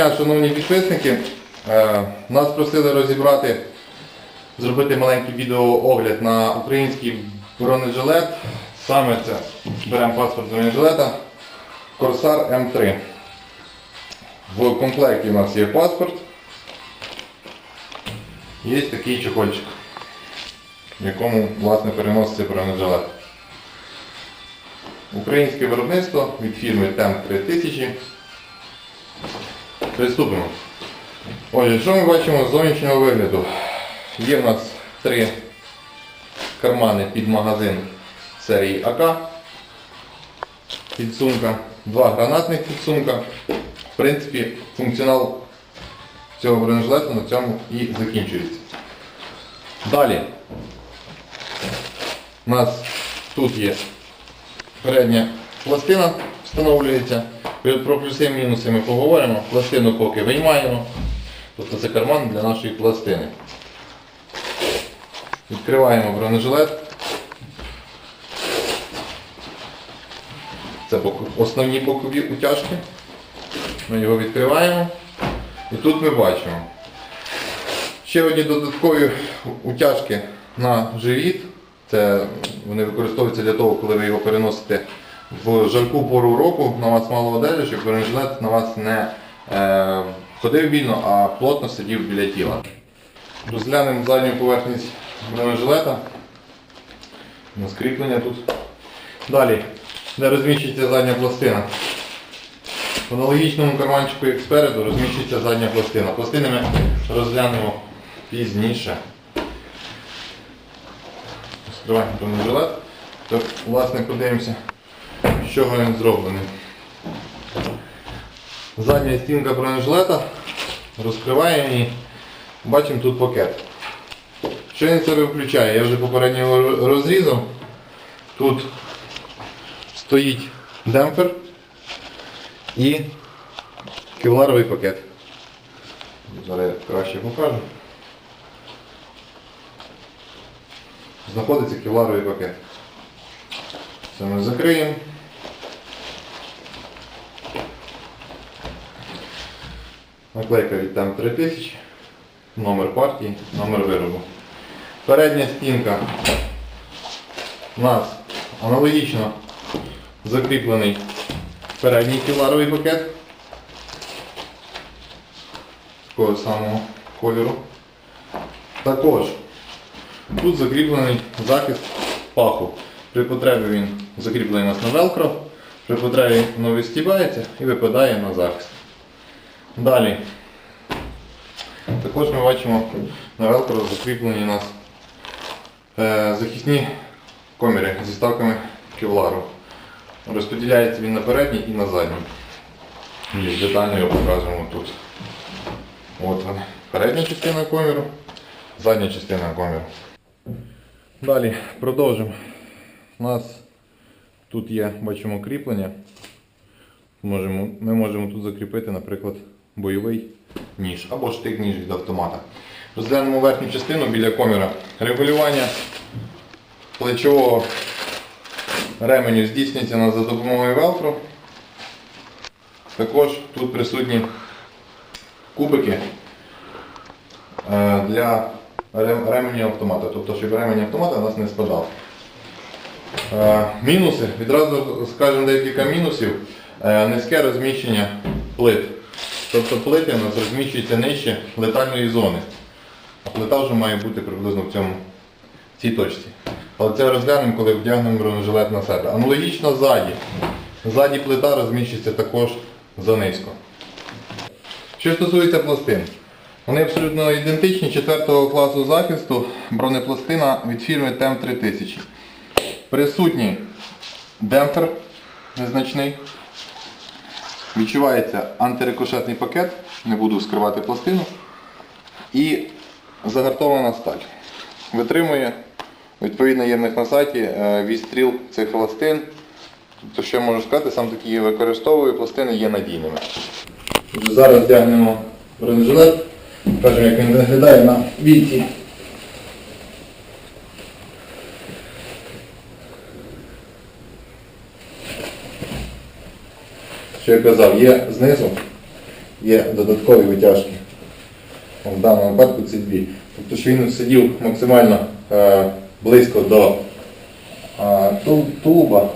Дня, шановні підписники. Е, Нас просили розібрати, зробити маленький відеоогляд на український бронежилет. Саме це беремо паспорт бронежилета Corsair M3. В комплекті у нас є паспорт. Є такий чохольчик, в якому власне переноситься бронежилет. Українське виробництво від фірми TEM 3000. Приступимо. Отже, що ми бачимо з зовнішнього вигляду? Є в нас три кармани під магазин серії АК. Підсумка, два гранатних підсумка. В принципі, функціонал цього бронежилету на цьому і закінчується. Далі. У нас тут є передня пластина встановлюється. Про плюси і мінуси ми поговоримо. Пластину поки виймаємо. Тобто це карман для нашої пластини. Відкриваємо бронежилет. Це основні бокові утяжки. Ми його відкриваємо. І тут ми бачимо ще одні додаткові утяжки на живіт. Це вони використовуються для того, коли ви його переносите в жарку пору року, на вас мало одежі, щоб бронежилет на вас не е, ходив вільно, а плотно сидів біля тіла. Розглянемо задню поверхність бронежилета. На скріплення тут. Далі, де розміщується задня пластина. В аналогічному карманчику, як спереду, розміщується задня пластина. Пластини ми розглянемо пізніше. Розкриваємо бронежилет. То, власне, подивимося, з чого він зроблений. Задня стінка бронежилета. Розкриваємо і бачимо тут пакет. Що він себе включає? Я вже попередньо розрізав. Тут стоїть демпфер і кевларовий пакет. Зараз я краще покажу. Знаходиться кевларовий пакет. Це ми закриємо. Наклейка від там 3000, номер партії, номер виробу. Передня стінка у нас аналогічно закріплений передній кіларовий пакет такого самого кольору. Також тут закріплений захист паху. При потребі він закріплений у нас на велкро, при потребі воно вистібається і випадає на захист. Далі. Також ми бачимо на велкро закріплені у нас е, захисні коміри зі ставками кевлару. Розподіляється він на передній і на задній. Детально його покажемо тут. От вони. Передня частина коміру, задня частина коміру. Далі продовжимо. У нас тут є, бачимо, кріплення. Можемо, ми можемо тут закріпити, наприклад, бойовий ніж або штик-ніж від автомата. Розглянемо верхню частину біля коміра. Регулювання плечового ременю здійснюється за допомогою велкро. Також тут присутні кубики е, для рем- ременю автомата, тобто щоб ремень автомата нас не спадав. Е, Мінуси, відразу скажемо декілька мінусів. Е, Низьке розміщення плит. Тобто плити у нас розміщуються нижче летальної зони. А плита вже має бути приблизно в цьому в цій точці. Але це розглянемо, коли вдягнемо бронежилет на себе. Аналогічно ззаді. Ззаді плита розміщується також занизько. Що стосується пластин, вони абсолютно ідентичні 4 класу захисту, бронепластина від фірми TEM 3000. Присутній демпфер незначний. Відчувається антирикошетний пакет, не буду скривати пластину. І загартована сталь. Витримує, відповідно є в них на сайті е, відстріл цих пластин. Що я можу сказати, сам такі використовую, пластини є надійними. Зараз вдягнемо бронежилет, покажемо, як він виглядає на війці. Що я казав, є знизу є додаткові витяжки. В даному випадку це дві. Тобто, що він сидів максимально е, близько до е, ту- тулуба,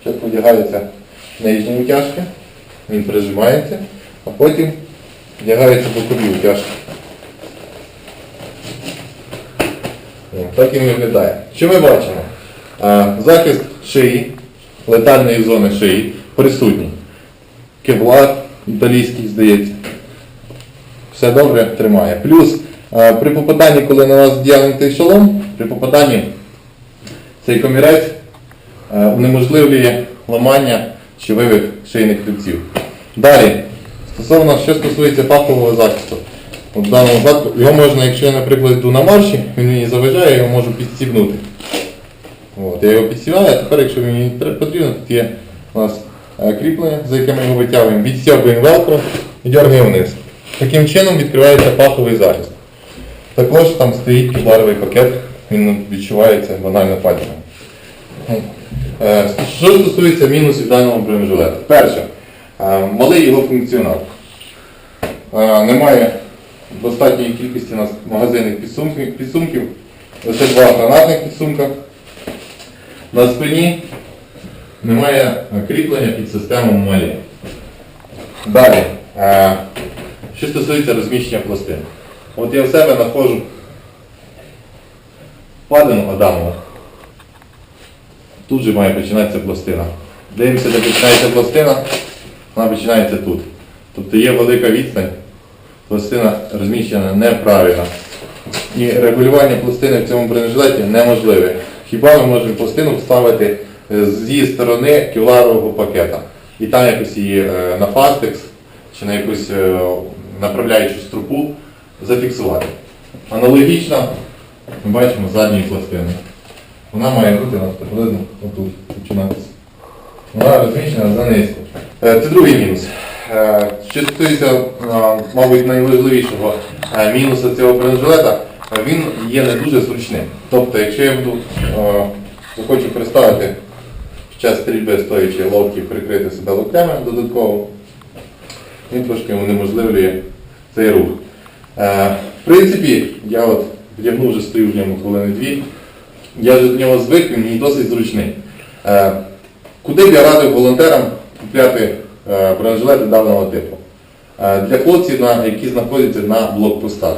спочатку вдягається нижні витяжки, він прижимається, а потім вдягаються бокові витяжки. Так він виглядає. Що ми бачимо? Е, Захист шиї, летальної зони шиї присутній. Кевлар італійський, здається. Все добре тримає. Плюс е, при попаданні, коли на вас вдягнутий шолом, при попаданні цей комірець е, унеможливлює ламання чи шийних хребців. Далі, стосовно, що стосується пахового захисту. В даному випадку його можна, якщо я, наприклад, йду на марші, він мені заважає, я його можу підстібнути. От, я його підсіваю, а тепер, якщо мені потрібно, тут є у нас кріплення, за яке ми його витягуємо, відстягуємо велкро і дергаємо вниз. Таким чином відкривається паховий захист. Також там стоїть кевларовий пакет, він відчувається банально пальцем. Е, Що стосується мінусів даного бронежилета. Перше, е, малий його функціонал. Е, Немає достатньої кількості у нас магазинних підсумків, підсумків. Лише два гранатних підсумка. На спині немає кріплення під систему малі. Далі, що стосується розміщення пластин. От я в себе знаходжу впадину Адамова. Тут же має починатися пластина. Дивимося, де починається пластина, вона починається тут. Тобто є велика відстань, пластина розміщена неправильно. І регулювання пластини в цьому бронежилеті неможливе. Хіба ми можемо пластину вставити е, з її сторони кевларового пакета. І там якось її е, на фастекс чи на якусь е, направляючу струпу зафіксувати. Аналогічно ми бачимо задньої пластини. Вона має бути нас приблизно отут починатися. Вона розміщена за низько. Е, Це другий мінус. Що стосується, мабуть, найважливішого мінусу цього бронежилета, він є не дуже зручним. Тобто, якщо я буду захочу представити під час стрільби стоячи ловки прикрити себе локтями додатково, він трошки унеможливлює цей рух. Е, В принципі, я от вдягнув вже стою в ньому хвилини дві. Я вже до нього звик, він мені досить зручний. Е, Куди б я радив волонтерам купляти е, бронежилети даного типу? Е, Для хлопців, які знаходяться на блокпостах.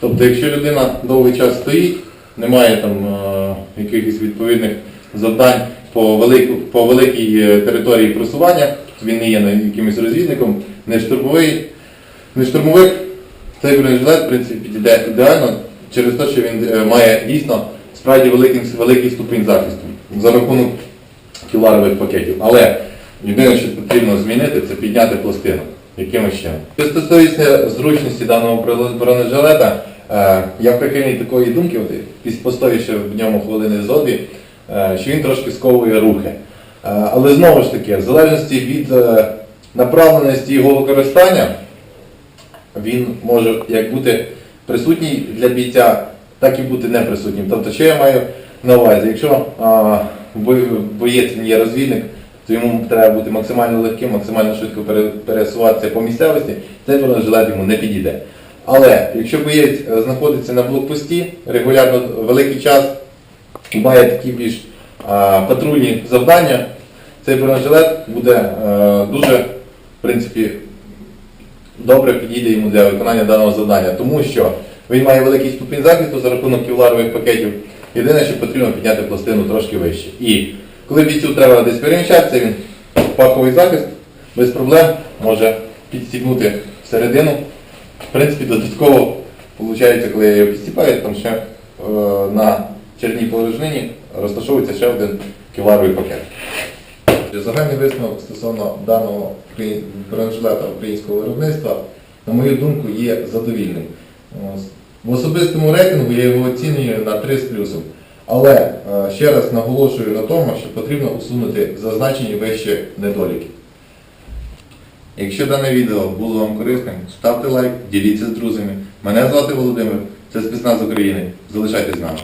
Тобто, якщо людина довгий час стоїть, немає там е, якихось відповідних завдань по, велику, по великій е, території просування, тобто він не є якимось розвідником, не штурмовий, не штурмовик, цей бронежилет, в принципі, підійде ідеально через те, що він е, має дійсно справді великий, великий ступінь захисту за рахунок кіларових пакетів. Але єдине, що потрібно змінити, це підняти пластину. Якимось чином. Що стосується зручності даного бронежилета, е, я прихильний такої думки, от, після поставивши в ньому хвилини зобі, що він трошки сковує рухи. Е, але знову ж таки, в залежності від е, направленості його використання, він може як бути присутній для бійця, так і бути неприсутнім. Тобто, що я маю на увазі? Якщо боєць є розвідник, то йому треба бути максимально легким, максимально швидко пересуватися по місцевості, цей бронежилет йому не підійде. Але якщо боєць е, знаходиться на блокпості регулярно великий час має такі більш патрульні завдання, цей бронежилет буде е, дуже, в принципі, добре підійде йому для виконання даного завдання, тому що він має великий ступінь захисту за рахунок кевларових пакетів. Єдине, що потрібно підняти пластину трошки вище. І коли бійцю треба десь переміщатися, він паховий захист без проблем може підстігнути всередину. В принципі, додатково виходить, коли я його підстіпаю, там ще е, на черній порожнині розташовується ще один кевларовий пакет. Загальний висновок стосовно даного бронежилета українського виробництва, на мою думку, є задовільним. В особистому рейтингу я його оцінюю на 3 з плюсом. Але е, ще раз наголошую на тому, що потрібно усунути зазначені вище недоліки. Якщо дане відео було вам корисним, ставте лайк, діліться з друзями. Мене звати Володимир, це спецназ України. Залишайтесь з нами.